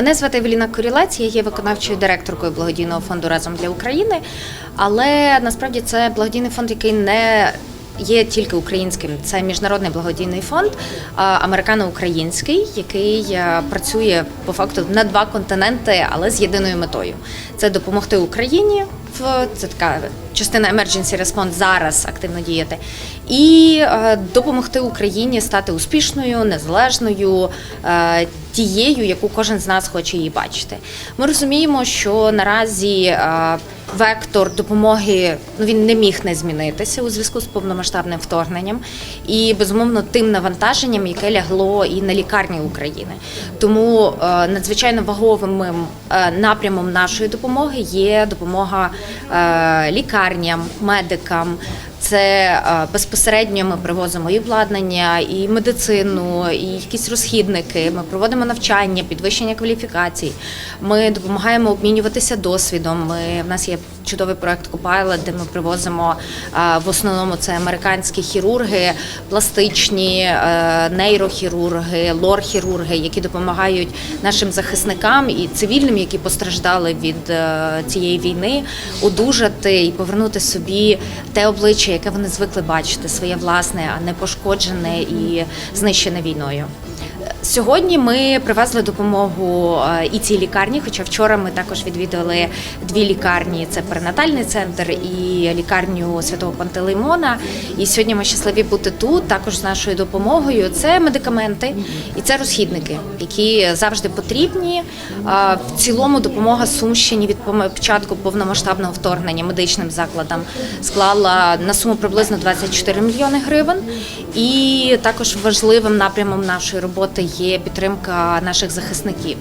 Мене звати Евеліна Корілець, я є виконавчою директоркою благодійного фонду Разом для України. Але насправді це благодійний фонд, який не є тільки українським. Це міжнародний благодійний фонд, американо-український, який е, працює по факту на два континенти, але з єдиною метою це допомогти Україні. Це така частина Emergency Response зараз активно діяти, і е, допомогти Україні стати успішною, незалежною, е, тією, яку кожен з нас хоче її бачити. Ми розуміємо, що наразі е, вектор допомоги ну він не міг не змінитися у зв'язку з повномасштабним вторгненням і безумовно тим навантаженням, яке лягло і на лікарні України. Тому е, надзвичайно ваговим е, напрямом нашої допомоги є допомога лікарням, медикам. Це е, безпосередньо ми привозимо і обладнання, і медицину, і якісь розхідники. Ми проводимо навчання, підвищення кваліфікацій. Ми допомагаємо обмінюватися досвідом. Ми в нас є чудовий проект Копайлот, де ми привозимо е, в основному це американські хірурги, пластичні е, нейрохірурги, лор-хірурги, які допомагають нашим захисникам і цивільним, які постраждали від цієї війни, одужати і повернути собі те обличчя, яке вони звикли бачити, своє власне, а не пошкоджене і знищене війною. Сьогодні ми привезли допомогу е, і цій лікарні, хоча вчора ми також відвідали дві лікарні: це перинатальний центр і лікарню святого Пантелеймона. І сьогодні ми щасливі бути тут, також з нашою допомогою. Це медикаменти і це розхідники, які завжди потрібні. Е, В цілому допомога Сумщині від початку повномасштабного вторгнення медичним закладам склала на суму приблизно 24 мільйони гривень. І також важливим напрямом нашої роботи є підтримка наших захисників.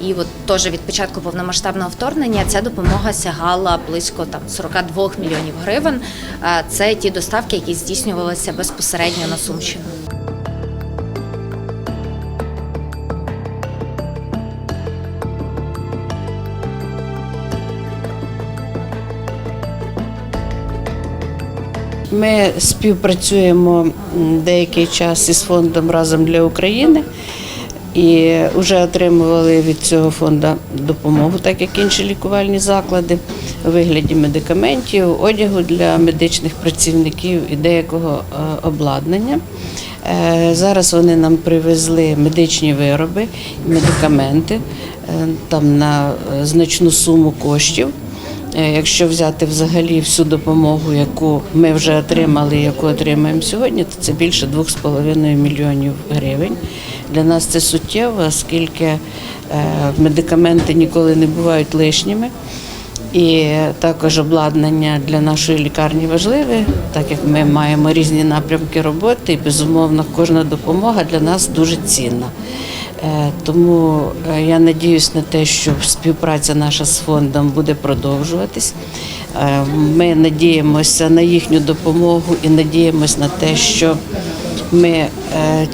І от теж від початку повномасштабного вторгнення ця допомога сягала близько там 42 мільйонів гривень. Е, Це ті доставки, які здійснювалися безпосередньо на Сумщину. Ми співпрацюємо деякий час із фондом разом для України і вже отримували від цього фонду допомогу, так як інші лікувальні заклади, у вигляді медикаментів, одягу для медичних працівників і деякого е, обладнання. Е, Зараз вони нам привезли медичні вироби, медикаменти е, там на значну суму коштів. Е, Якщо взяти взагалі всю допомогу, яку ми вже отримали, яку отримаємо сьогодні, то це більше 2,5 мільйонів гривень. Для нас це суттєво, оскільки е, медикаменти ніколи не бувають лишніми. І також обладнання для нашої лікарні важливе, так як ми маємо різні напрямки роботи, і безумовно кожна допомога для нас дуже цінна. Е, Тому е, я надіюсь на те, що співпраця наша з фондом буде продовжуватись. Е, Ми надіємося на їхню допомогу і надіємося на те, що ми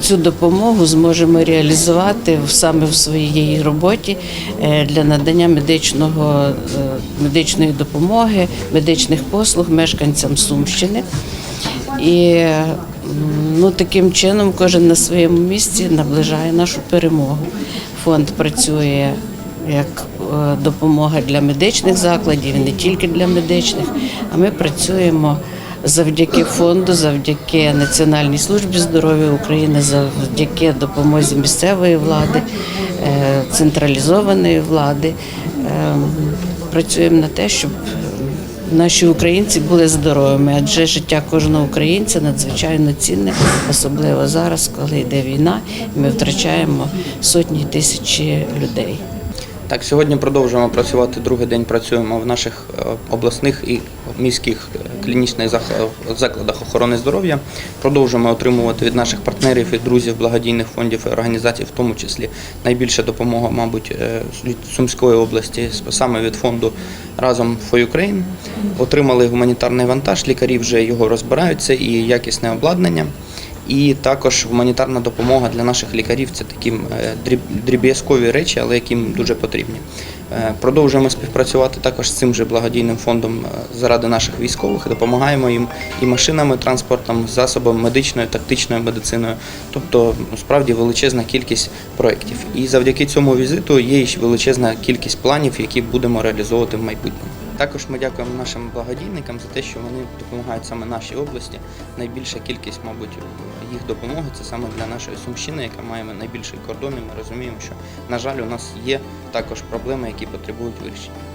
цю допомогу зможемо реалізувати саме в своїй роботі для надання медичного, медичної допомоги, медичних послуг мешканцям Сумщини. І ну, таким чином кожен на своєму місці наближає нашу перемогу. Фонд працює як е, допомога для медичних закладів, не тільки для медичних, а ми працюємо завдяки фонду, завдяки Національній службі здоров'я України, завдяки допомозі місцевої влади, е, централізованої влади. Ем, Працюємо на те, щоб наші українці були здоровими, адже життя кожного українця надзвичайно цінне, особливо зараз, коли йде війна, ми втрачаємо сотні тисячі людей. Так, сьогодні продовжуємо працювати. Другий день працюємо в наших е, обласних і міських е, клінічних зах- закладах охорони здоров'я. Продовжуємо отримувати від наших партнерів і друзів благодійних фондів і організацій, в тому числі найбільша допомога, мабуть, е, від Сумської області, саме від фонду разом for Ukraine. Отримали гуманітарний вантаж. Лікарі вже його розбирають, це і якісне обладнання. І також гуманітарна допомога для наших лікарів це такі е, дріб'язкові речі, але які їм дуже потрібні. Е, Продовжуємо співпрацювати також з цим же благодійним фондом е, заради наших військових. Допомагаємо їм і машинами, транспортом, засобами медичною, тактичною медициною. Тобто ну, справді величезна кількість проєктів. І завдяки цьому візиту є величезна кількість планів, які будемо реалізовувати в майбутньому. Також ми дякуємо нашим благодійникам за те, що вони допомагають саме нашій області. Найбільша кількість, мабуть, їх допомоги це саме для нашої Сумщини, яка має найбільший кордон. І ми розуміємо, що на жаль, у нас є також проблеми, які потребують вирішення.